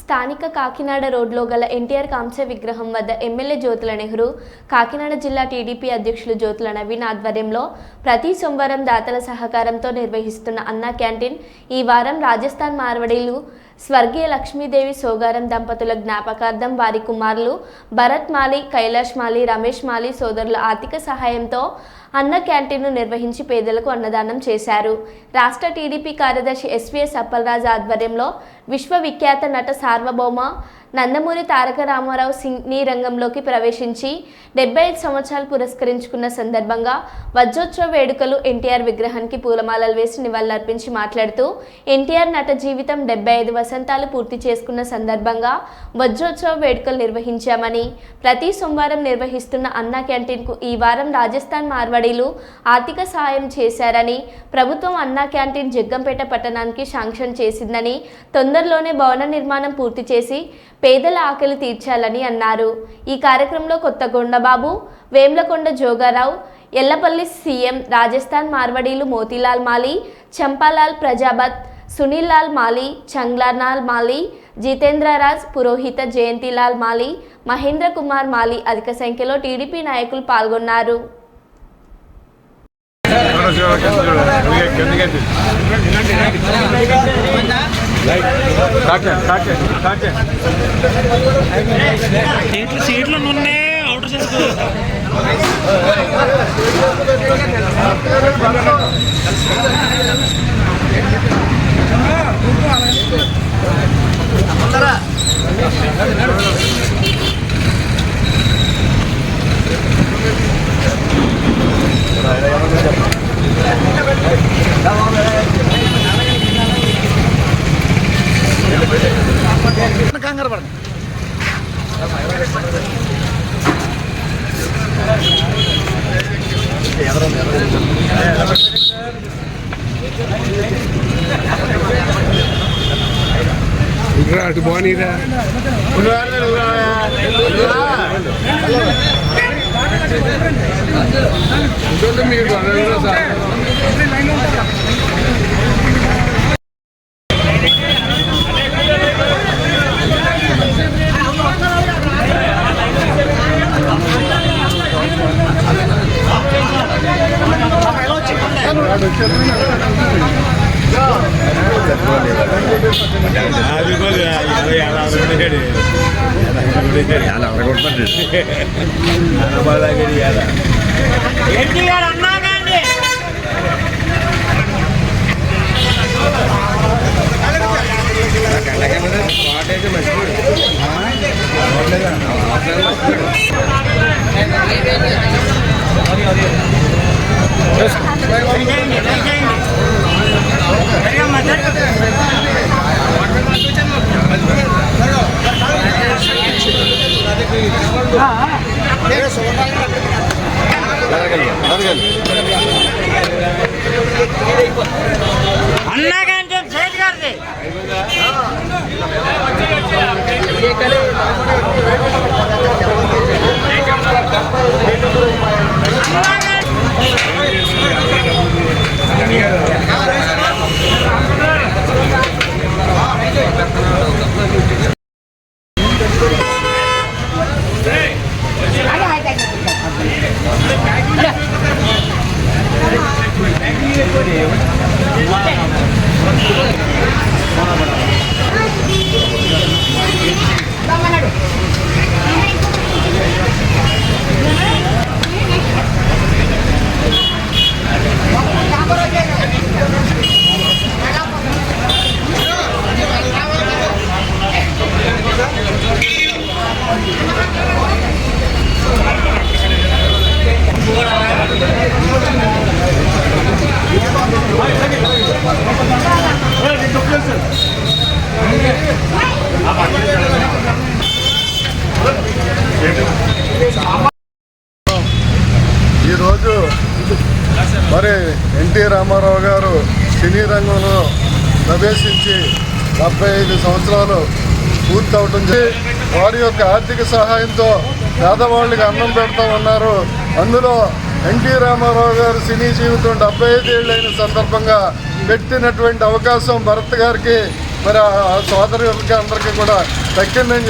స్థానిక కాకినాడ రోడ్లో గల ఎన్టీఆర్ కాంస్య విగ్రహం వద్ద ఎమ్మెల్యే జ్యోతుల నెహ్రూ కాకినాడ జిల్లా టీడీపీ అధ్యక్షులు జ్యోతుల నవీన్ ఆధ్వర్యంలో ప్రతి సోమవారం దాతల సహకారంతో నిర్వహిస్తున్న అన్నా క్యాంటీన్ ఈ వారం రాజస్థాన్ మార్వడీలు స్వర్గీయ లక్ష్మీదేవి సోగారం దంపతుల జ్ఞాపకార్థం వారి కుమారులు భరత్ మాలి కైలాష్ మాలి రమేష్ మాలి సోదరుల ఆర్థిక సహాయంతో అన్న క్యాంటీన్ను నిర్వహించి పేదలకు అన్నదానం చేశారు. రాష్ట్ర టీడీపీ కార్యదర్శి ఎస్వీఎస్ అప్పలరాజు ఆధ్వర్యంలో విశ్వవిఖ్యాత నట సార్వభౌమ నందమూరి తారక రామారావు సినీ రంగంలోకి ప్రవేశించి డెబ్బై ఐదు సంవత్సరాలు పురస్కరించుకున్న సందర్భంగా వజ్రోత్సవ వేడుకలు ఎన్టీఆర్ విగ్రహానికి పూలమాలలు వేసి నివాళులర్పించి మాట్లాడుతూ ఎన్టీఆర్ నట జీవితం డెబ్బై ఐదు వసంతాలు పూర్తి చేసుకున్న సందర్భంగా వజ్రోత్సవ వేడుకలు నిర్వహించామని ప్రతి సోమవారం నిర్వహిస్తున్న అన్నా క్యాంటీన్కు ఈ వారం రాజస్థాన్ మార్వాడీలు ఆర్థిక సహాయం చేశారని ప్రభుత్వం అన్నా క్యాంటీన్ జగ్గంపేట పట్టణానికి శాంక్షన్ చేసిందని తొందరలోనే భవన నిర్మాణం పూర్తి చేసి పేదల ఆకలి తీర్చాలని అన్నారు ఈ కార్యక్రమంలో కొత్త గొండబాబు వేమ్లకొండ జోగారావు ఎల్లపల్లి సీఎం రాజస్థాన్ మార్వడీలు మోతీలాల్ మాలి చంపాలాల్ ప్రజాబత్ సునీల్ లాల్ మాలి చంగ్లానాల్ మాలి జితేంద్రరాజ్ పురోహిత జయంతిలాల్ మాలి మహేంద్ర కుమార్ మాలి అధిక సంఖ్యలో టీడీపీ నాయకులు పాల్గొన్నారు సీట్లు సీట్లు నుండే అవుటర్ చేసుకో ఇంకా అటు బానీరా ఉంటుంది ఎన్టీఆర్ అన్నా గాంధీ ఎన్టీఆర్ అన్నాగాండి అన్నాగాండి సేట్ గారిది. Vamos a. ఈరోజు మరి ఎన్టీ రామారావు గారు సినీ రంగంలో ప్రవేశించి డెబ్బై ఐదు సంవత్సరాలు పూర్తవుతుంది వారి యొక్క ఆర్థిక సహాయంతో పేదవాళ్ళకి అన్నం పెడతా ఉన్నారు అందులో ఎన్టీ రామారావు గారు సినీ జీవితం డెబ్బై ఐదేళ్ళైన సందర్భంగా పెట్టినటువంటి అవకాశం భరత్ గారికి మరి ఆ సోదరులకి అందరికీ కూడా దక్కిందని